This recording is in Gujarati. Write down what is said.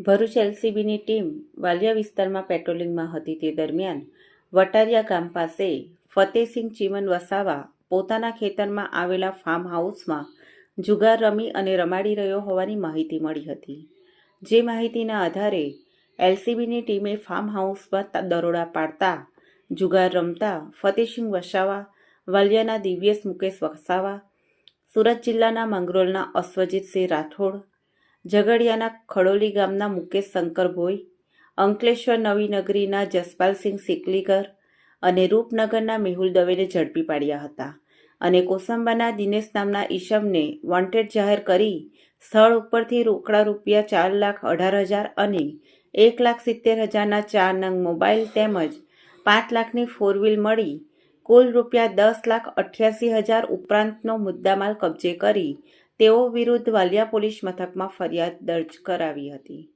ભરૂચ એલસીબીની ટીમ વાલિયા વિસ્તારમાં પેટ્રોલિંગમાં હતી તે દરમિયાન વટારિયા ગામ પાસે ફતેહસિંહ ચીમન વસાવા પોતાના ખેતરમાં આવેલા ફાર્મ હાઉસમાં જુગાર રમી અને રમાડી રહ્યો હોવાની માહિતી મળી હતી. જે માહિતીના આધારે એલસીબીની ટીમે ફાર્મ હાઉસમાં દરોડા પાડતા, જુગાર રમતા ફતેહસિંહ વસાવા, વાલિયાના દિવ્યેશ મુકેશ વસાવા, સુરત જિલ્લાના મંગરોળના અશ્વજીતસિંહ રાઠોડ ઝઘડિયાના ખડોલી ગામના મુકેશ શંકર ભોઈ, અંકલેશ્વર નવીનગરીના જસપાલસિંહ સિકલીકર અને રૂપનગરના મેહુલ દવેને ઝડપી પાડ્યા હતા અને કોસંબાના દિનેશ નામના ઈશમને વોન્ટેડ જાહેર કરી સ્થળ ઉપરથી રોકડા રૂપિયા ચાર લાખ અઢાર હજાર અને એક લાખ સિત્તેર હજારના ચાર નંગ મોબાઈલ તેમજ પાંચ લાખની ફોર વ્હીલ મળી કુલ રૂપિયા દસ લાખ અઠ્યાસી હજાર ઉપરાંતનો મુદ્દામાલ કબજે કરી તેઓ વિરુદ્ધ વાલિયા પોલીસ મથકમાં ફરિયાદ દર્જ કરાવી હતી.